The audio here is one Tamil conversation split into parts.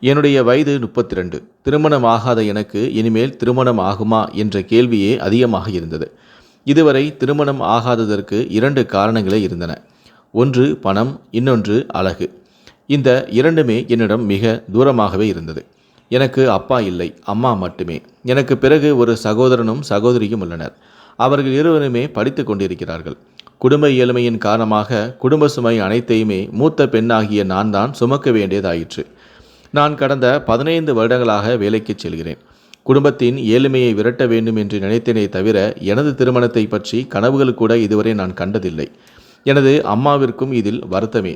என்னுடைய வயது முப்பத்தி ரெண்டு திருமணம் ஆகாத எனக்கு இனிமேல் திருமணம் ஆகுமா என்ற கேள்வியே அதிகமாக இருந்தது. இதுவரை திருமணம் ஆகாததற்கு இரண்டு காரணங்களே இருந்தன. ஒன்று பணம் இன்னொன்று அழகு. இந்த இரண்டுமே என்னிடம் மிக தூரமாகவே இருந்தது. எனக்கு அப்பா இல்லை அம்மா மட்டுமே. எனக்கு பிறகு ஒரு சகோதரனும் சகோதரியும் உள்ளனர். அவர்கள் இருவருமே படித்து கொண்டிருக்கிறார்கள். குடும்ப ஏழ்மையின் காரணமாக குடும்ப சுமை அனைத்தையுமே மூத்த பெண்ணாகிய நான் தான் சுமக்க வேண்டியதாயிற்று. நான் கடந்த பதினைந்து வருடங்களாக வேலைக்கு செல்கிறேன். குடும்பத்தின் ஏழ்மையை விரட்ட வேண்டும் என்று நினைத்தேனே தவிர எனது திருமணத்தை பற்றி கனவுகள் கூட இதுவரை நான் கண்டதில்லை. எனது அம்மாவிற்கும் இதில் வருத்தமே.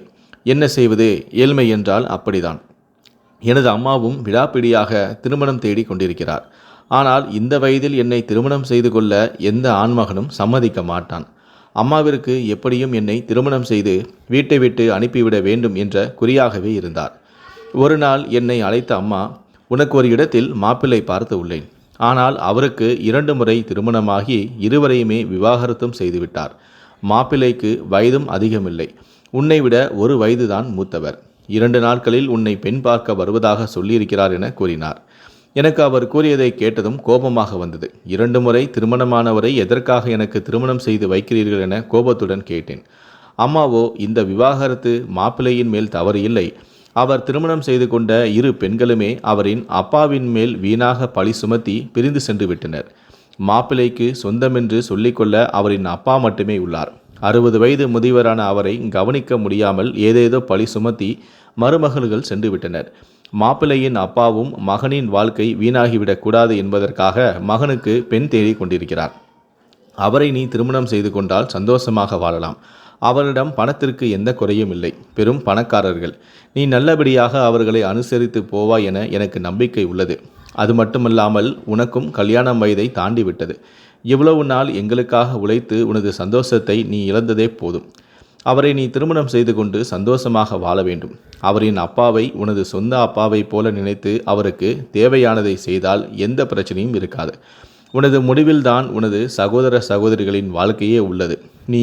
என்ன செய்வது? ஏழ்மை என்றால் அப்படிதான். எனது அம்மாவும் விடாப்பிடியாக திருமணம் தேடி கொண்டிருக்கிறார். ஆனால் இந்த வயதில் என்னை திருமணம் செய்து கொள்ள எந்த ஆண்மகனும் சம்மதிக்க மாட்டான். அம்மாவிற்கு எப்படியும் என்னை திருமணம் செய்து வீட்டை விட்டு அனுப்பிவிட வேண்டும் என்ற குறியாகவே இருந்தார். ஒரு நாள் என்னை அழைத்த அம்மா உனக்கு ஒரு இடத்தில் மாப்பிள்ளை பார்த்து உள்ளேன். ஆனால் அவருக்கு இரண்டு முறை திருமணமாகி இருவரையுமே விவாகரத்தும் செய்துவிட்டார். மாப்பிள்ளைக்கு வயதும் அதிகமில்லை. உன்னை விட ஒரு வயதுதான் மூத்தவர். இரண்டு நாட்களில் உன்னை பெண் பார்க்க வருவதாக சொல்லியிருக்கிறார் என கூறினார். எனக்கு அவர் கூறியதை கேட்டதும் கோபமாக வந்தது. இரண்டு முறை திருமணமானவரை எதற்காக எனக்கு திருமணம் செய்து வைக்கிறீர்கள் என கோபத்துடன் கேட்டேன். அம்மாவோ இந்த விவாகரத்து மாப்பிள்ளையின் மேல் தவறு இல்லை. அவர் திருமணம் செய்து கொண்ட இரு பெண்களுமே அவரின் அப்பாவின் மேல் வீணாக பழி சுமத்தி பிரிந்து சென்று விட்டனர். மாப்பிள்ளைக்கு சொந்தமென்று சொல்லிக்கொள்ள அவரின் அப்பா மட்டுமே உள்ளார். அறுபது வயது முதியவரான அவரை கவனிக்க முடியாமல் ஏதேதோ பழி சுமத்தி மருமகள்கள் சென்று விட்டனர். மாப்பிள்ளையின் அப்பாவும் மகனின் வாழ்க்கை வீணாகிவிடக் கூடாது என்பதற்காக மகனுக்கு பெண் தேடி கொண்டிருக்கிறார். அவரை நீ திருமணம் செய்து கொண்டால் சந்தோஷமாக வாழலாம். அவரிடம் பணத்திற்கு எந்த குறையும் இல்லை. பெரும் பணக்காரர்கள். நீ நல்லபடியாக அவர்களை அனுசரித்து போவாய் என எனக்கு நம்பிக்கை உள்ளது. அது மட்டுமல்லாமல் உனக்கும் கல்யாணம் வயதை தாண்டி விட்டது இவ்வளவு நாள் எங்களுக்காக உழைத்து உனது சந்தோஷத்தை நீ இழந்ததே போதும். அவரை நீ திருமணம் செய்து கொண்டு சந்தோஷமாக வாழ வேண்டும். அவரின் அப்பாவை உனது சொந்த அப்பாவை போல நினைத்து அவருக்கு தேவையானதை செய்தால் எந்த பிரச்சனையும் இருக்காது. உனது முடிவில்தான் உனது சகோதர சகோதரிகளின் வாழ்க்கையே உள்ளது. நீ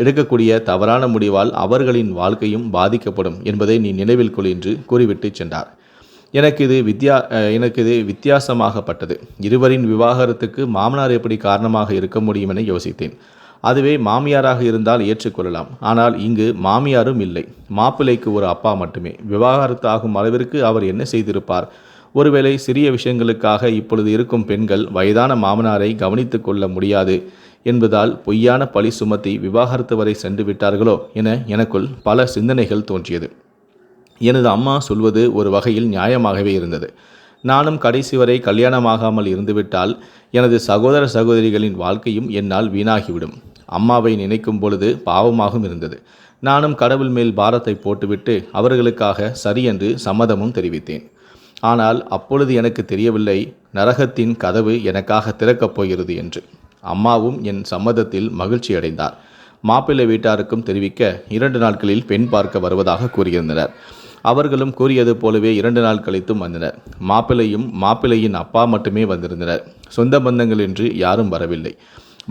எடுக்கக்கூடிய தவறான முடிவால் அவர்களின் வாழ்க்கையும் பாதிக்கப்படும் என்பதை நீ நினைவில் கொள் என்று கூறிவிட்டு சென்றார். எனக்கு இது வித்யா எனக்கு இது வித்தியாசமாகப்பட்டது. இருவரின் விவாகரத்துக்கு மாமனார் எப்படி காரணமாக இருக்க முடியும் என யோசித்தேன். அதுவே மாமியாராக இருந்தால் ஏற்றுக்கொள்ளலாம். ஆனால் இங்கு மாமியாரும் இல்லை. மாப்பிள்ளைக்கு ஒரு அப்பா மட்டுமே. விவாகரத்து ஆகும் அளவிற்கு அவர் என்ன செய்திருப்பார்? ஒருவேளை சிறிய விஷயங்களுக்காக இப்பொழுது இருக்கும் பெண்கள் வயதான மாமனாரை கவனித்து கொள்ள முடியாது என்பதால் பொய்யான பழி சுமத்தி விவாகரத்து வரை சென்று விட்டார்களோ என எனக்குள் பல சிந்தனைகள் தோன்றியது. எனது அம்மா சொல்வது ஒரு வகையில் நியாயமாகவே இருந்தது. நானும் கடைசி வரை கல்யாணமாகாமல் இருந்துவிட்டால் எனது சகோதர சகோதரிகளின் வாழ்க்கையும் என்னால் வீணாகிவிடும். அம்மாவை நினைக்கும் பொழுது பாவமாகவும் இருந்தது. நானும் கடவுள் மேல் பாரத்தை போட்டுவிட்டு அவர்களுக்காக சரி என்று சம்மதமும் தெரிவித்தேன். ஆனால் அப்பொழுது எனக்கு தெரியவில்லை நரகத்தின் கதவு எனக்காக திறக்கப் போகிறது என்று. அம்மாவும் என் சம்மதத்தில் மகிழ்ச்சி அடைந்தார். மாப்பிள்ளை வீட்டாருக்கும் தெரிவிக்க இரண்டு நாட்களில் பெண் பார்க்க வருவதாக கூறியிருந்தனர். அவர்களும் கூறியது போலவே இரண்டு நாள் கழித்தும் வந்தனர். மாப்பிள்ளையும் மாப்பிள்ளையின் அப்பா மட்டுமே வந்திருந்தனர். சொந்த பந்தங்கள் என்று யாரும் வரவில்லை.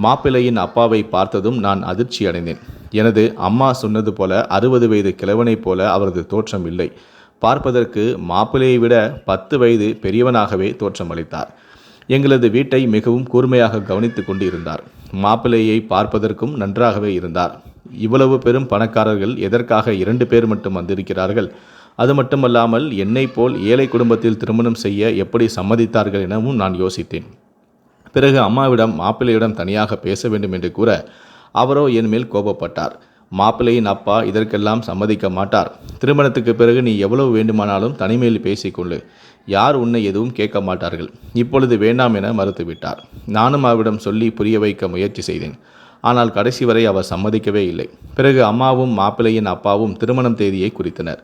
மாப்பிள்ளையின் அப்பாவை பார்த்ததும் நான் அதிர்ச்சி அடைந்தேன் எனது அம்மா சொன்னது போல அறுபது வயது கிழவனைப் போல அவரது தோற்றம் இல்லை. பார்ப்பதற்கு மாப்பிள்ளையை விட பத்து வயது பெரியவனாகவே தோற்றமளித்தார். எங்களது வீட்டை மிகவும் கூர்மையாக கவனித்து கொண்டு இருந்தார் மாப்பிள்ளையை பார்ப்பதற்கும் நன்றாகவே இருந்தார். இவ்வளவு பெரும் பணக்காரர்கள் எதற்காக இரண்டு பேர் மட்டும் வந்திருக்கிறார்கள்? அது மட்டுமல்லாமல் என்னை போல் ஏழை குடும்பத்தில் திருமணம் செய்ய எப்படி சம்மதித்தார்கள் எனவும் நான் யோசித்தேன். பிறகு அம்மாவிடம் மாப்பிள்ளையிடம் தனியாக பேச வேண்டும் என்று கூற அவரோ என் மேல் கோபப்பட்டார். மாப்பிள்ளையின் அப்பா இதற்கெல்லாம் சம்மதிக்க மாட்டார். திருமணத்துக்கு பிறகு நீ எவ்வளவு வேண்டுமானாலும் தனிமையில் பேசிக்கொள்ளு யார் உன்னை எதுவும் கேட்க மாட்டார்கள். இப்பொழுது வேண்டாம் என மறுத்துவிட்டார். நானும் அவரிடம் சொல்லி புரிய வைக்க முயற்சி செய்தேன். ஆனால் கடைசி வரை அவர் சம்மதிக்கவே இல்லை. பிறகு அம்மாவும் மாப்பிள்ளையின் அப்பாவும் திருமணம் தேதியை குறித்தனர்.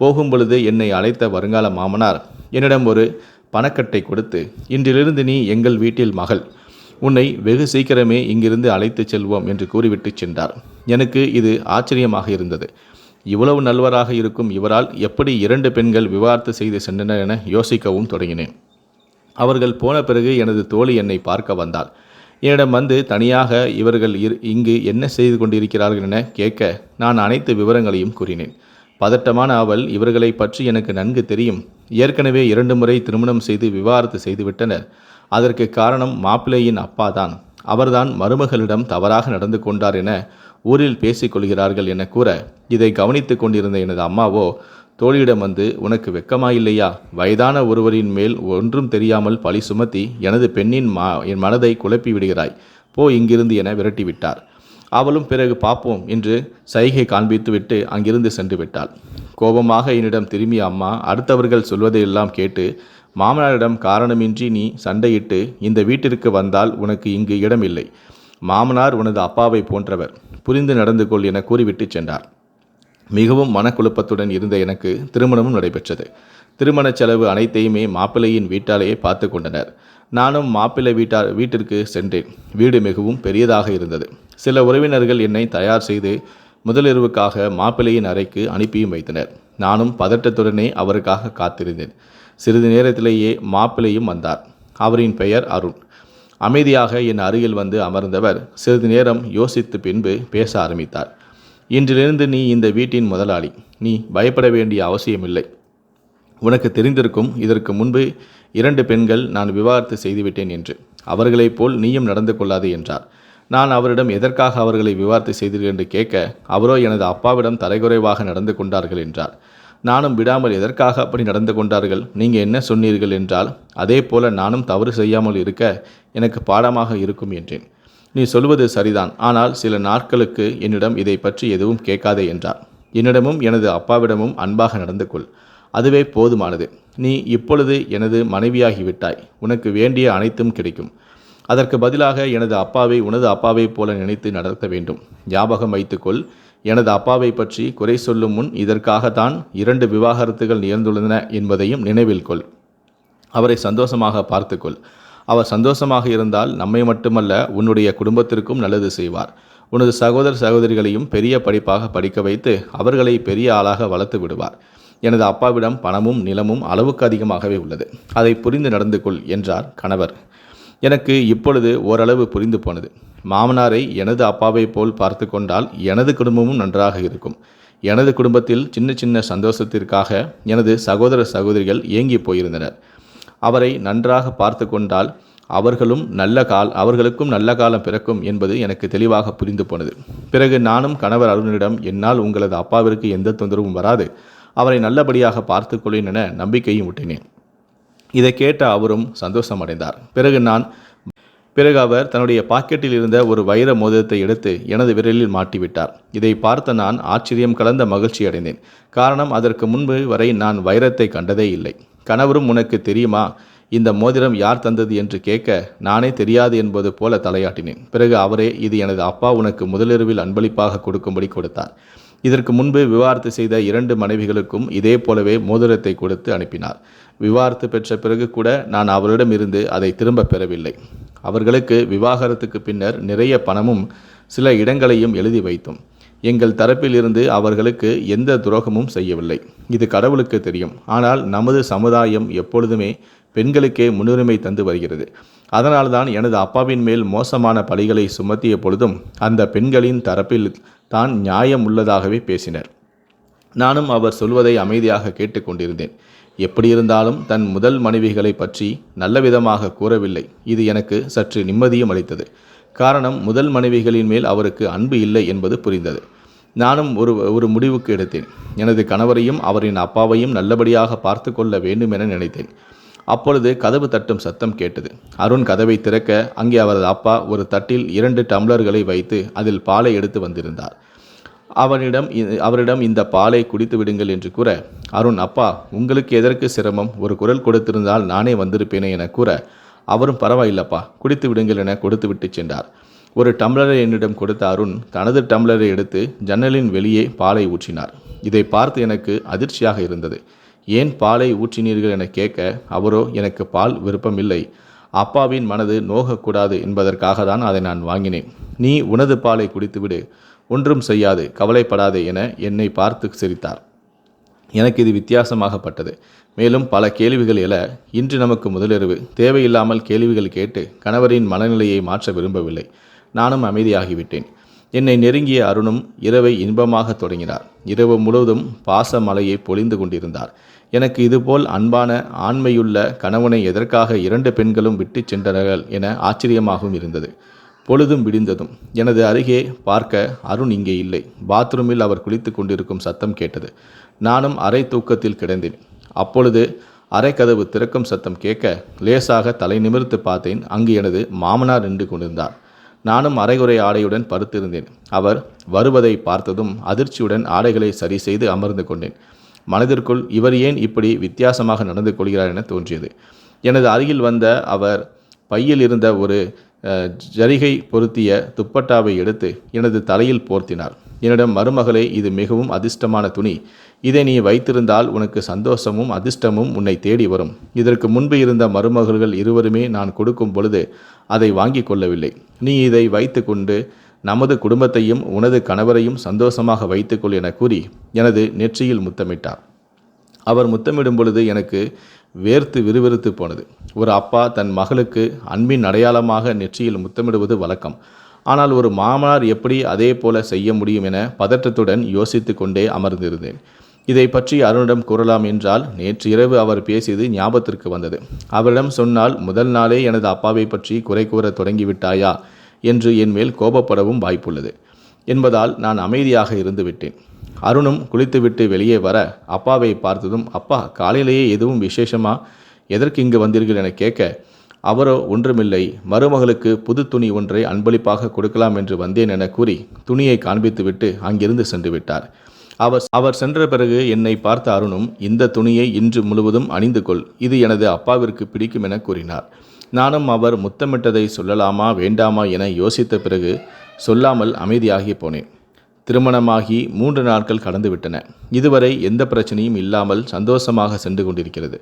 போகும் பொழுது என்னை அழைத்த வருங்கால மாமனார் என்னிடம் ஒரு பணக்கட்டை கொடுத்து இன்றிலிருந்து நீ எங்கள் வீட்டில் மகள். உன்னை வெகு சீக்கிரமே இங்கிருந்து அழைத்துச் செல்வோம் என்று கூறிவிட்டு சென்றார். எனக்கு இது ஆச்சரியமாக இருந்தது. இவ்வளவு நல்வராக இருக்கும் இவரால் எப்படி இரண்டு பெண்கள் விவாகரத்து செய்து சென்றனர் என யோசிக்கவும் தொடங்கினேன். அவர்கள் போன பிறகு எனது தோழி என்னை பார்க்க வந்தாள் என்னிடம் வந்து தனியாக இவர்கள் இங்கு என்ன செய்து கொண்டிருக்கிறார்கள் என கேட்க நான் அனைத்து விவரங்களையும் கூறினேன். பதட்டமான அவள் இவர்களை பற்றி எனக்கு நன்கு தெரியும். ஏற்கனவே இரண்டு முறை திருமணம் செய்து விவாகரத்து செய்துவிட்டனர். அதற்கு காரணம் மாப்பிள்ளையின் அப்பாதான். அவர்தான் மருமகளிடம் தவறாக நடந்து கொண்டார் என ஊரில் பேசிக் கொள்கிறார்கள் என கூற இதை கவனித்துக் கொண்டிருந்த எனது அம்மாவோ தோழியிடம் வந்து உனக்கு வெக்கமாயில்லையா வயதான ஒருவரின் மேல் ஒன்றும் தெரியாமல் பழி சுமத்தி எனது பெண்ணின் மா என் மனதை குழப்பி விடுகிறாய். போ இங்கிருந்து என விரட்டிவிட்டார். அவளும் பிறகு பார்ப்போம் என்று சைகை காண்பித்துவிட்டு அங்கிருந்து சென்று விட்டாள். கோபமாக என்னிடம் திரும்பிய அம்மா அடுத்தவர்கள் சொல்வதையெல்லாம் கேட்டு மாமனாரிடம் காரணமின்றி நீ சண்டையிட்டு இந்த வீட்டிற்கு வந்தால் உனக்கு இங்கு இடமில்லை. மாமனார் உனது அப்பாவை போன்றவர். புரிந்து நடந்து கொள் என கூறிவிட்டு சென்றார். மிகவும் மனக்குழப்பத்துடன் இருந்த எனக்கு திருமணமும் நடைபெற்றது. திருமணச் செலவு அனைத்தையுமே மாப்பிள்ளையின் வீட்டாலேயே பார்த்து கொண்டனர். நானும் மாப்பிள்ளை வீட்டார் வீட்டிற்கு சென்றேன். வீடு மிகவும் பெரியதாக இருந்தது. சில உறவினர்கள் என்னை தயார் செய்து முதலிரவுக்காக மாப்பிள்ளையின் அறைக்கு அனுப்பியும் வைத்தனர். நானும் பதட்டத்துடனே அவருக்காக காத்திருந்தேன். சிறிது நேரத்திலேயே மாப்பிள்ளையும் வந்தார். அவரின் பெயர் அருண். அமைதியாக என் அருகில் வந்து அமர்ந்தவர் சிறிது நேரம் யோசித்து பின்பு பேச ஆரம்பித்தார். இன்றிலிருந்து நீ இந்த வீட்டின் முதலாளி. நீ பயப்பட வேண்டிய அவசியமில்லை. உனக்கு தெரிந்திருக்கும் இதற்கு முன்பு இரண்டு பெண்கள் நான் விவாகரத்து செய்துவிட்டேன் என்று. அவர்களைப் போல் நீயும் நடந்து கொள்ளாது என்றார். நான் அவரிடம் எதற்காக அவர்களை விவாகரத்து செய்தீர்கள் என்று கேட்க அவரோ எனது அப்பாவிடம் தலைகுறைவாக நடந்து கொண்டார்கள் என்றார். நானும் விடாமல் எதற்காக அப்படி நடந்து கொண்டார்கள்? நீங்கள் என்ன சொன்னீர்கள் என்றால் அதே போல நானும் தவறு செய்யாமல் இருக்க எனக்கு பாடமாக இருக்கும் என்றேன். நீ சொல்வது சரிதான். ஆனால் சில நாட்களுக்கு என்னிடம் இதை பற்றி எதுவும் கேட்காதே என்றார். என்னிடமும் எனது அப்பாவிடமும் அன்பாக நடந்து கொள். அதுவே போதுமானது. நீ இப்பொழுது எனது மனைவியாகிவிட்டாய் உனக்கு வேண்டிய அனைத்தும் கிடைக்கும். அதற்கு பதிலாக எனது அப்பாவை உனது அப்பாவைப் போல நினைத்து நடத்த வேண்டும். ஞாபகம் வைத்துக்கொள் எனது அப்பாவை பற்றி குறை சொல்லும் முன் இதற்காகத்தான் இரண்டு விவாகரத்துகள் நிகழ்ந்துள்ளன என்பதையும் நினைவில் கொள். அவரை சந்தோஷமாக பார்த்துக்கொள் அவர் சந்தோஷமாக இருந்தால் நம்மை மட்டுமல்ல உன்னுடைய குடும்பத்திற்கும் நல்லது செய்வார். உனது சகோதர சகோதரிகளையும் பெரிய படிப்பாக படிக்க வைத்து அவர்களை பெரிய ஆளாக வளர்த்து விடுவார். எனது அப்பாவிடம் பணமும் நிலமும் அளவுக்கு அதிகமாகவே உள்ளது. அதை புரிந்து நடந்து கொள் என்றார் கணவர். எனக்கு இப்பொழுது ஓரளவு புரிந்து போனது. மாமனாரை எனது அப்பாவை போல் பார்த்து கொண்டால் எனது குடும்பமும் நன்றாக இருக்கும். எனது குடும்பத்தில் சின்ன சின்ன சந்தோஷத்திற்காக எனது சகோதர சகோதரிகள் ஏங்கி போயிருந்தனர். அவரை நன்றாக பார்த்து கொண்டால் அவர்களும் நல்ல கால் அவர்களுக்கும் நல்ல காலம் பிறக்கும் என்பது எனக்கு தெளிவாக புரிந்து போனது. பிறகு நானும் கணவர் அருணிடம் என்னால் உங்களது அப்பாவிற்கு எந்த தொந்தரவும் வராது. அவரை நல்லபடியாக பார்த்துக்கொள்ளேன் என நம்பிக்கையும் விட்டினேன் இதை கேட்ட அவரும் சந்தோஷமடைந்தார். பிறகு நான் பிறகு அவர் தன்னுடைய பாக்கெட்டில் இருந்த ஒரு வைர மோதிரத்தை எடுத்து எனது விரலில் மாட்டிவிட்டார். இதை பார்த்த நான் ஆச்சரியம் கலந்த மகிழ்ச்சி அடைந்தேன். காரணம் அதற்கு முன்பு வரை நான் வைரத்தை கண்டதே இல்லை. கணவரும் உனக்கு தெரியுமா? இந்த மோதிரம் யார் தந்தது என்று கேட்க நானே தெரியாது என்பது போல தலையாட்டினேன். பிறகு அவரே இது எனது அப்பா உனக்கு முதலிரவில் அன்பளிப்பாக கொடுக்கும்படி கொடுத்தார். இதற்கு முன்பு விவாகரத்து செய்த இரண்டு மனைவிகளுக்கும் இதே போலவே மோதிரத்தை கொடுத்து அனுப்பினார். விவாகரத்து பெற்ற பிறகு கூட நான் அவரிடமிருந்து அதை திரும்ப பெறவில்லை. அவர்களுக்கு விவாகரத்துக்கு பின்னர் நிறைய பணமும் சில இடங்களையும் எழுதி வைத்தோம். எங்கள் தரப்பில் இருந்து அவர்களுக்கு எந்த துரோகமும் செய்யவில்லை. இது கடவுளுக்கு தெரியும். ஆனால் நமது சமுதாயம் எப்பொழுதுமே பெண்களுக்கே முன்னுரிமை தந்து வருகிறது. அதனால்தான் எனது அப்பாவின் மேல் மோசமான பழிகளை சுமத்திய பொழுதும் அந்த பெண்களின் தரப்பில் தான் நியாயம் உள்ளதாகவே பேசினர். நானும் அவர் சொல்வதை அமைதியாக கேட்டுக்கொண்டிருந்தேன் எப்படி இருந்தாலும் தன் முதல் மனைவிகளை பற்றி நல்ல விதமாக கூறவில்லை. இது எனக்கு சற்று நிம்மதியும் அளித்தது. காரணம் முதல் மனைவிகளின் மேல் அவருக்கு அன்பு இல்லை என்பது புரிந்தது. நானும் ஒரு ஒரு முடிவுக்கு எடுத்தேன். எனது கணவரையும் அவரின் அப்பாவையும் நல்லபடியாக பார்த்து கொள்ள வேண்டும் என நினைத்தேன். அப்பொழுது கதவு தட்டும் சத்தம் கேட்டது. அருண் கதவை திறக்க அங்கே அவரது அப்பா ஒரு தட்டில் இரண்டு டம்ளர்களை வைத்து அதில் பாலை எடுத்து வந்திருந்தார். அவனிடம் இ- அவரிடம் இந்த பாலை குடித்து விடுங்கள் என்று கூற அருண் அப்பா உங்களுக்கு எதற்கு சிரமம்? ஒரு குரல் கொடுத்திருந்தால் நானே வந்திருப்பேனே என கூற அவரும் பரவாயில்லப்பா குடித்து விடுங்கள் என கொடுத்து விட்டு சென்றார். ஒரு டம்ளரை என்னிடம் கொடுத்த அருண் தனது டம்ளரை எடுத்து ஜன்னலின் வெளியே பாலை ஊற்றினார். இதை பார்த்து எனக்கு அதிர்ச்சியாக இருந்தது. ஏன் பாலை ஊற்றினீர்கள் என கேட்க அவரோ எனக்கு பால் விருப்பமில்லை. அப்பாவின் மனது நோகக்கூடாது என்பதற்காக தான் அதை நான் வாங்கினேன். நீ உனது பாலை குடித்துவிடு ஒன்றும் செய்யாது கவலைப்படாதே என என்னை பார்த்து சிரித்தார். எனக்கு இது வித்தியாசமாகப்பட்டது. மேலும் பல கேள்விகள் எழ இன்று நமக்கு முதலிரவு. தேவையில்லாமல் கேள்விகள் கேட்டு கணவரின் மனநிலையை மாற்ற விரும்பவில்லை. நானும் அமைதியாகிவிட்டேன். என்னை நெருங்கிய அருணும் இரவை இன்பமாக தொடங்கினார். இரவு முழுவதும் பாச மலையை பொழிந்து கொண்டிருந்தார். எனக்கு இதுபோல் அன்பான ஆண்மையுள்ள கணவனை எதற்காக இரண்டு பெண்களும் விட்டுச் சென்றனர்கள் என ஆச்சரியமாகவும் இருந்தது. பொழுதும் விடிந்ததும். எனது அருகே பார்க்க அருண் இங்கே இல்லை. பாத்ரூமில் அவர் குளித்து கொண்டிருக்கும் சத்தம் கேட்டது. நானும் அரை தூக்கத்தில் கிடந்தேன். அப்பொழுது அரைக்கதவு திறக்கும் சத்தம் கேட்க லேசாக தலை நிமிர்த்து பார்த்தேன். அங்கு எனது மாமனார் நின்று கொண்டிருந்தார். நானும் அரைகுறை ஆடையுடன் படுத்திருந்தேன். அவர் வருவதை பார்த்ததும் அதிர்ச்சியுடன் ஆடைகளை சரி செய்து அமர்ந்து கொண்டேன். மனதிற்குள் இவர் ஏன் இப்படி வித்தியாசமாக நடந்து கொள்கிறார் என தோன்றியது. எனது அருகில் வந்த அவர் பையில் இருந்த ஒரு ஜரிகை பொருத்திய துப்பட்டாவை எடுத்து எனது தலையில் போர்த்தினார். என்னிடம் மருமகளே இது மிகவும் அதிர்ஷ்டமான துணி. இதை நீ வைத்திருந்தால் உனக்கு சந்தோஷமும் அதிர்ஷ்டமும் உன்னை தேடி வரும். இதற்கு முன்பு இருந்த மருமகள்கள் இருவருமே நான் கொடுக்கும் பொழுது அதை வாங்கி கொள்ளவில்லை. நீ இதை வைத்துக்கொண்டு நமது குடும்பத்தையும் உனது கணவரையும் சந்தோஷமாக வைத்துக்கொள் என கூறி எனது நெற்றியில் முத்தமிட்டார். அவர் முத்தமிடும் பொழுது எனக்கு வேர்த்து விறுவிறுத்து போனது. ஒரு அப்பா தன் மகளுக்கு அன்பின் அடையாளமாக நெற்றியில் முத்தமிடுவது வழக்கம். ஆனால் ஒரு மாமனார் எப்படி அதே போல செய்ய முடியும் என பதற்றத்துடன் யோசித்து கொண்டே அமர்ந்திருந்தேன். இதை பற்றி அருணிடம் கூறலாம் என்றால் நேற்று இரவு அவர் பேசியது ஞாபகத்திற்கு வந்தது. அவரிடம் சொன்னால் முதல் நாளே எனது அப்பாவை பற்றி குறை கூற தொடங்கிவிட்டாயா? என்று என் மேல் கோபப்படவும் வாய்ப்புள்ளது. என்பதால் நான் அமைதியாக இருந்துவிட்டேன். அருணும் குளித்துவிட்டு வெளியே வர அப்பாவை பார்த்ததும் அப்பா காலையிலேயே எதுவும் விசேஷமா? எதற்கு இங்கு வந்தீர்கள்? என கேட்க அவரோ ஒன்றுமில்லை. மருமகளுக்கு புது துணி ஒன்றை அன்பளிப்பாக கொடுக்கலாம் என்று வந்தேன் என கூறி துணியை காண்பித்துவிட்டு அங்கிருந்து சென்று விட்டார். அவர் அவர் சென்ற பிறகு என்னை பார்த்த அருணும் இந்த துணியை இன்று முழுவதும் அணிந்து கொள் இது எனது அப்பாவிற்கு பிடிக்கும் என கூறினார். நானும் அவர் முத்தமிட்டதை சொல்லலாமா வேண்டாமா என யோசித்த பிறகு சொல்லாமல் அமைதியாகி போனேன். திருமணமாகி மூன்று நாட்கள் கடந்துவிட்டன இதுவரை எந்த பிரச்சனையும் இல்லாமல் சந்தோஷமாக சென்று கொண்டிருக்கிறது.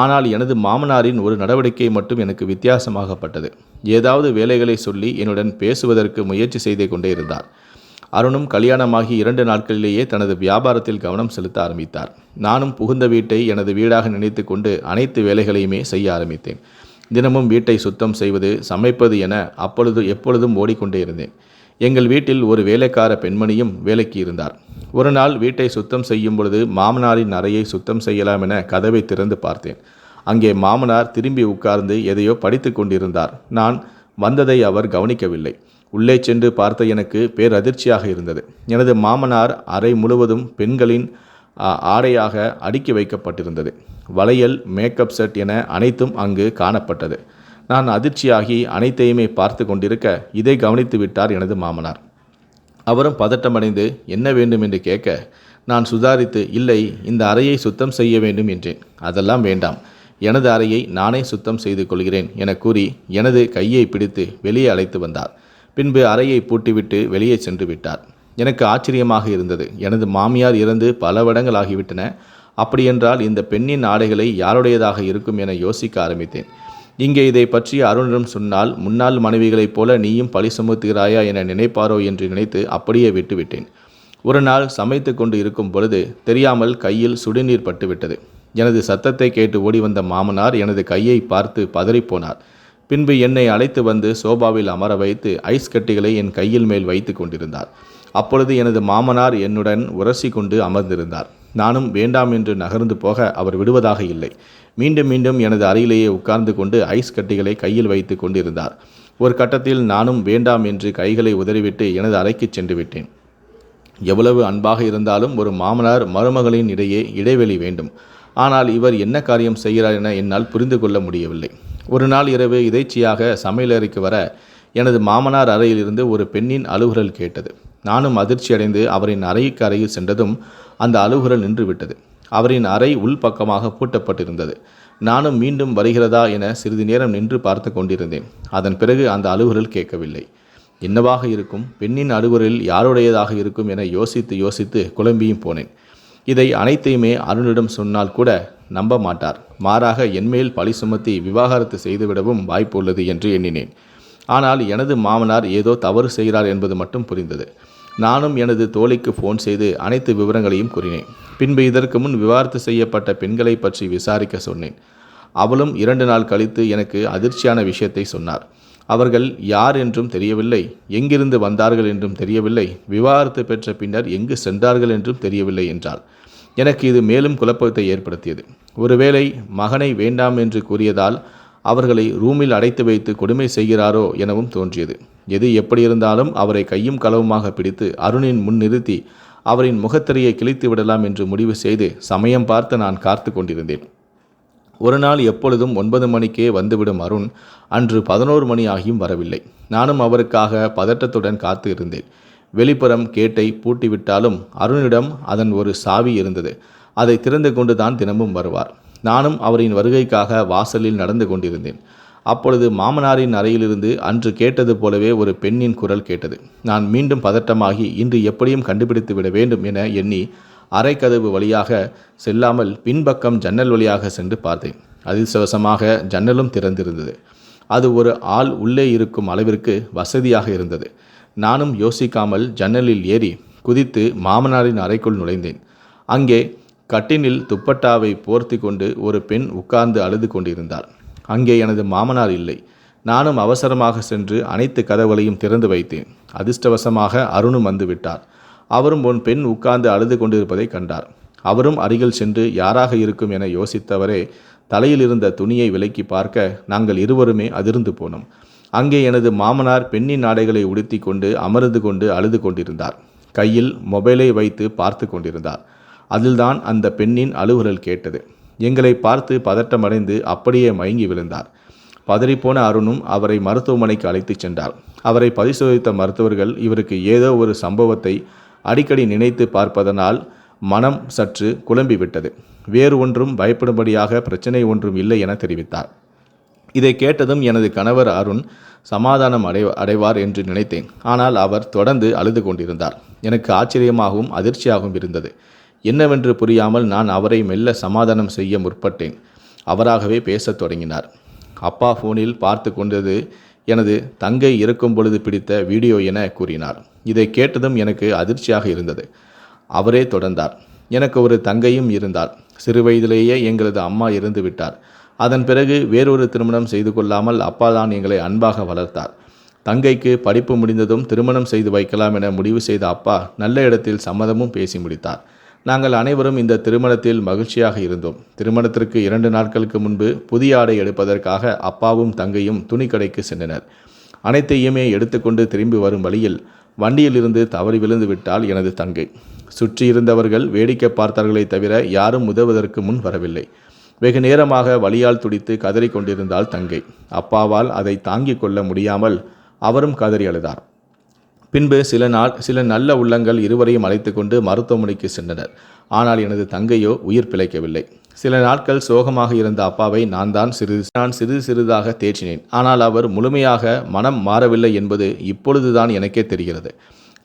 ஆனால் எனது மாமனாரின் ஒரு நடவடிக்கை மட்டும் எனக்கு வித்தியாசமாகப்பட்டது. ஏதாவது வேலைகளை சொல்லி என்னுடன் பேசுவதற்கு முயற்சி செய்து கொண்டே இருந்தார். அருணும் கல்யாணமாகி இரண்டு நாட்களிலேயே தனது வியாபாரத்தில் கவனம் செலுத்த ஆரம்பித்தார். நானும் புகுந்த வீட்டை எனது வீடாக நினைத்து கொண்டு அனைத்து வேலைகளையுமே செய்ய ஆரம்பித்தேன். தினமும் வீட்டை சுத்தம் செய்வது சமைப்பது என அப்பொழுது எப்பொழுதும் ஓடிக்கொண்டே இருந்தேன். எங்கள் வீட்டில் ஒரு வேலைக்கார பெண்மணியும் வேலைக்கு இருந்தார். ஒரு நாள் வீட்டை சுத்தம் செய்யும் பொழுது மாமனாரின் அறையை சுத்தம் செய்யலாம் என கதவை திறந்து பார்த்தேன். அங்கே மாமனார் திரும்பி உட்கார்ந்து எதையோ படித்து கொண்டிருந்தார். நான் வந்ததை அவர் கவனிக்கவில்லை. உள்ளே சென்று பார்த்த எனக்கு பேரதிர்ச்சியாக இருந்தது. எனது மாமனார் அறை முழுவதும் பெண்களின் ஆடையாக அடுக்கி வைக்கப்பட்டிருந்தது. வளையல் மேக்கப் செட் என அனைத்தும் அங்கு காணப்பட்டது. நான் அதிர்ச்சியாகி அனைத்தையுமே பார்த்து கொண்டிருக்க இதை கவனித்து விட்டார் எனது மாமனார். அவரும் பதட்டமடைந்து என்ன வேண்டும் என்று கேட்க நான் சுதாரித்து இல்லை இந்த அறையை சுத்தம் செய்ய வேண்டும் என்றேன். அதெல்லாம் வேண்டாம். எனது அறையை நானே சுத்தம் செய்து கொள்கிறேன் என கூறி எனது கையை பிடித்து வெளியே அழைத்து வந்தார். பின்பு அறையை பூட்டிவிட்டு வெளியே சென்று விட்டார். எனக்கு ஆச்சரியமாக இருந்தது. எனது மாமியார் இறந்து பல வருடங்கள் ஆகிவிட்டன அப்படியென்றால் இந்த பெண்ணின் ஆடைகளை யாருடையதாக இருக்கும் என யோசிக்க ஆரம்பித்தேன். இங்கே இதை பற்றி அருணிடம் சொன்னால் முன்னாள் மனைவிகளைப் போல நீயும் பழி சுமத்துகிறாயா என நினைப்பாரோ? என்று நினைத்து அப்படியே விட்டுவிட்டேன். ஒரு நாள் சமைத்து கொண்டு இருக்கும் பொழுது தெரியாமல் கையில் சுடுநீர் பட்டுவிட்டது. எனது சத்தத்தை கேட்டு ஓடி வந்த மாமனார் எனது கையை பார்த்து பதறிப்போனார். பின்பு என்னை அழைத்து வந்து சோபாவில் அமர வைத்து ஐஸ் கட்டிகளை என் கையில் மேல் வைத்து கொண்டிருந்தார். அப்பொழுது எனது மாமனார் என்னுடன் உரசி கொண்டு அமர்ந்திருந்தார். நானும் வேண்டாம் என்று நகர்ந்து போக அவர் விடுவதாக இல்லை. மீண்டும் மீண்டும் எனது அறையிலேயே உட்கார்ந்து கொண்டு ஐஸ் கட்டிகளை கையில் வைத்து கொண்டிருந்தார். ஒரு கட்டத்தில் நானும் வேண்டாம் என்று கைகளை உதறிவிட்டு எனது அறைக்கு சென்று விட்டேன். எவ்வளவு அன்பாக இருந்தாலும் ஒரு மாமனார் மருமகளின் இடையே இடைவெளி வேண்டும். ஆனால் இவர் என்ன காரியம் செய்கிறார் என என்னால் புரிந்து கொள்ள முடியவில்லை. ஒரு நாள் இரவு இதைச்சியாக சமையலறைக்கு வர எனது மாமனார் அறையிலிருந்து ஒரு பெண்ணின் அலுவலல் கேட்டது. நானும் அதிர்ச்சியடைந்து அவரின் அறைக்கு அறையில் சென்றதும் அந்த அலுகுரல் நின்றுவிட்டது. அவரின் அறை உள்பக்கமாக பூட்டப்பட்டிருந்தது. நானும் மீண்டும் வருகிறதா என சிறிது நேரம் நின்று பார்த்து கொண்டிருந்தேன். அதன் பிறகு அந்த அழுகுரல் கேட்கவில்லை. என்னவாக இருக்கும்? பெண்ணின் அலுவலில் யாருடையதாக இருக்கும் என யோசித்து யோசித்து குழம்பியும் போனேன். இதை அனைத்தையுமே அருணிடம் சொன்னால் கூட நம்ப மாட்டார். மாறாக என்மேல் பழி சுமத்தி விவாகரத்து செய்துவிடவும் வாய்ப்பு உள்ளது என்று எண்ணினேன். ஆனால் எனது மாமனார் ஏதோ தவறு செய்கிறார் என்பது மட்டும் புரிந்தது. நானும் எனது தோழிக்கு ஃபோன் செய்து அனைத்து விவரங்களையும் கூறினேன். பின்பு இதற்கு முன் விவாரத்து செய்யப்பட்ட பெண்களை பற்றி விசாரிக்க சொன்னேன். அவளும் இரண்டு நாள் கழித்து எனக்கு அதிர்ச்சியான விஷயத்தை சொன்னார். அவர்கள் யார் என்றும் தெரியவில்லை எங்கிருந்து வந்தார்கள் என்றும் தெரியவில்லை விவாகரத்து பெற்ற பின்னர் எங்கு சென்றார்கள் என்றும் தெரியவில்லை என்றார் எனக்கு இது மேலும் குழப்பத்தை ஏற்படுத்தியது. ஒருவேளை மகனை வேண்டாம் என்று கூறியதால் அவர்களை ரூமில் அடைத்து வைத்து கொடுமை செய்கிறாரோ எனவும் தோன்றியது. எது எப்படியிருந்தாலும் அவரை கையும் களவுமாக பிடித்து அருணின் முன் நிறுத்தி அவரின் முகத்திரையை கிழித்து விடலாம் என்று முடிவு செய்து சமயம் பார்த்து நான் காத்து கொண்டிருந்தேன். ஒரு நாள் எப்பொழுதும் ஒன்பது மணிக்கே வந்துவிடும் அருண் அன்று பதினோரு மணி ஆகியும் வரவில்லை. நானும் அவருக்காக பதட்டத்துடன் காத்து இருந்தேன். வெளிப்புறம் கேட்டை பூட்டிவிட்டாலும் அருணிடம் அதன் ஒரு சாவி இருந்தது. அதை திறந்து கொண்டு தான் தினமும் வருவார். நானும் அவரின் வருகைக்காக வாசலில் நடந்து கொண்டிருந்தேன். அப்பொழுது மாமனாரின் அறையிலிருந்து அன்று கேட்டது போலவே ஒரு பெண்ணின் குரல் கேட்டது. நான் மீண்டும் பதட்டமாகி இன்று எப்படியும் கண்டுபிடித்து விட வேண்டும் என எண்ணி அரைக்கதவு வழியாக செல்லாமல் பின்பக்கம் ஜன்னல் வழியாக சென்று பார்த்தேன். அதிர்சவசமாக ஜன்னலும் திறந்திருந்தது. அது ஒரு ஆள் உள்ளே இருக்கும் அளவிற்கு வசதியாக இருந்தது. நானும் யோசிக்காமல் ஜன்னலில் ஏறி குதித்து மாமனாரின் அறைக்குள் நுழைந்தேன். அங்கே கட்டினில் துப்பட்டாவை போர்த்தி கொண்டு ஒரு பெண் உட்கார்ந்து அழுது கொண்டிருந்தாள். அங்கே எனது மாமனார் இல்லை. நானும் அவசரமாக சென்று அனைத்து கதவுகளையும் திறந்து வைத்தேன். அதிர்ஷ்டவசமாக அருணும் வந்துவிட்டார் அவரும் உன் பெண் உட்கார்ந்து அழுது கொண்டிருப்பதை கண்டார். அவரும் அருகில் சென்று யாராக இருக்கும் என யோசித்தவரே தலையில் இருந்த துணியை விலக்கி பார்க்க நாங்கள் இருவருமே அதிர்ந்து போனோம். அங்கே எனது மாமனார் பெண்ணின் ஆடைகளை உடுத்தி கொண்டு அமர்ந்து கொண்டு அழுது கொண்டிருந்தார். கையில் மொபைலை வைத்து பார்த்து கொண்டிருந்தார். அதில்தான் அந்த பெண்ணின் அலுவலல் கேட்டது. எங்களை பார்த்து பதட்டமடைந்து அப்படியே மயங்கி விழுந்தார். பதறிப்போன அருணும் அவரை மருத்துவமனைக்கு அழைத்துச் சென்றார். அவரை பரிசோதித்த மருத்துவர்கள் இவருக்கு ஏதோ ஒரு சம்பவத்தை அடிக்கடி நினைத்து பார்ப்பதனால் மனம் சற்று குழம்பிவிட்டது. வேறு ஒன்றும் பயப்படும்படியாக பிரச்சனை ஒன்றும் இல்லை என தெரிவித்தார். இதை கேட்டதும் எனது கணவர் அருண் சமாதானம் அடை அடைவார் என்று நினைத்தேன். ஆனால் அவர் தொடர்ந்து அழுது கொண்டிருந்தார். எனக்கு ஆச்சரியமாகவும் அதிர்ச்சியாகவும் இருந்தது. என்னவென்று புரியாமல் நான் அவரை மெல்ல சமாதானம் செய்ய முற்பட்டேன். அவராகவே பேசத் தொடங்கினார். அப்பா ஃபோனில் பார்த்து கொண்டது எனது தங்கை இருக்கும் பொழுது பிடித்த வீடியோ என கூறினார். இதை கேட்டதும் எனக்கு அதிர்ச்சியாக இருந்தது. அவரே தொடர்ந்தார். எனக்கு ஒரு தங்கையும் இருந்தார். சிறுவயதிலேயே எங்களது அம்மா இருந்து விட்டார். அதன் பிறகு வேறொரு திருமணம் செய்து கொள்ளாமல் அப்பா தான் எங்களை அன்பாக வளர்த்தார். தங்கைக்கு படிப்பு முடிந்ததும் திருமணம் செய்து வைக்கலாம் என முடிவு செய்த அப்பா நல்ல இடத்தில் சம்மதமும் பேசி முடித்தார். நாங்கள் அனைவரும் இந்த திருமணத்தில் மகிழ்ச்சியாக இருந்தோம். திருமணத்திற்கு இரண்டு நாட்களுக்கு முன்பு புதிய ஆடை எடுப்பதற்காக அப்பாவும் தங்கையும் துணிக்கடைக்கு சென்றனர். அனைத்தையுமே எடுத்துக்கொண்டு திரும்பி வரும் வழியில் வண்டியிலிருந்து தவறி விழுந்து விட்டால் எனது தங்கை. சுற்றி இருந்தவர்கள் வேடிக்கை பார்த்தார்களே தவிர யாரும் உதவுவதற்கு முன் வரவில்லை. வெகு நேரமாக வழியால் துடித்து கதறி கொண்டிருந்தாள் தங்கை. அப்பாவால் அதை தாங்கிக் கொள்ள முடியாமல் அவரும் கதறி அழுதார். பின்பு சில நாள் சில நல்ல உள்ளங்கள் இருவரையும் அழைத்து கொண்டு மருத்துவமனைக்கு சென்றனர். ஆனால் எனது தங்கையோ உயிர் பிழைக்கவில்லை. சில நாட்கள் சோகமாக இருந்த அப்பாவை நான் தான் சிறிது நான் சிறிது சிறிதாக தேற்றினேன். ஆனால் அவர் முழுமையாக மனம் மாறவில்லை என்பது இப்பொழுதுதான் எனக்கே தெரிகிறது.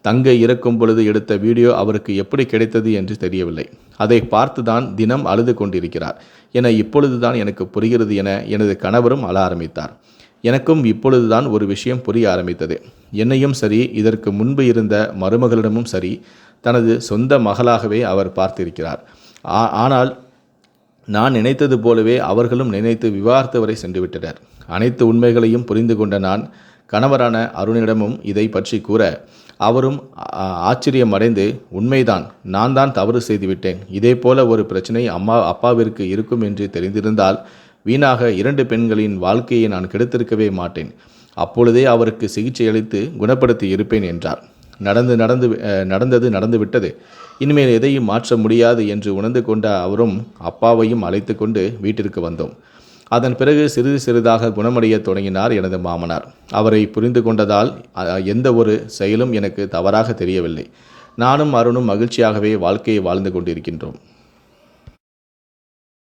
தங்கை இறக்கும் பொழுது எடுத்த வீடியோ அவருக்கு எப்படி கிடைத்தது என்று தெரியவில்லை. அதை பார்த்துதான் தினம் அழுது கொண்டிருக்கிறார். என இப்பொழுதுதான் எனக்கு புரிகிறது என எனது கணவரும் அழ ஆரம்பித்தார். எனக்கும் இப்பொழுதுதான் ஒரு விஷயம் புரிய ஆரம்பித்தது. என்னையும் சரி இதற்கு முன்பு இருந்த மருமகளிடமும் சரி தனது சொந்த மகளாகவே அவர் பார்த்திருக்கிறார். ஆ- ஆனால் நான் நினைத்தது போலவே அவர்களும் நினைத்து விவாகரத்து வரை சென்றுவிட்டனர் அனைத்து உண்மைகளையும் புரிந்து கொண்ட நான் கணவரான அருணிடமும் இதை பற்றி கூற அவரும் ஆச்சரியம் அடைந்து உண்மைதான் நான் தான் தவறு செய்துவிட்டேன். இதே போல ஒரு பிரச்சனை அம்மா அப்பாவிற்கு இருக்கும் என்று தெரிந்திருந்தால் வீணாக இரண்டு பெண்களின் வாழ்க்கையை நான் கெடுத்திருக்கவே மாட்டேன். அப்பொழுதே அவருக்கு சிகிச்சை அளித்து குணப்படுத்தி இருப்பேன் என்றார். நடந்து நடந்து நடந்தது நடந்துவிட்டது. இனிமேல் எதையும் மாற்ற முடியாது என்று உணர்ந்து கொண்ட அவரும் அப்பாவையும் அழைத்து கொண்டு வீட்டிற்கு வந்தோம். அதன் பிறகு சிறிது சிறிதாக குணமடையத் தொடங்கினார் எனது மாமனார். அவரை புரிந்து கொண்டதால் எந்த ஒரு செயலும் எனக்கு தவறாக தெரியவில்லை. நானும் அருணும் மகிழ்ச்சியாகவே வாழ்க்கையை வாழ்ந்து கொண்டிருக்கின்றோம்.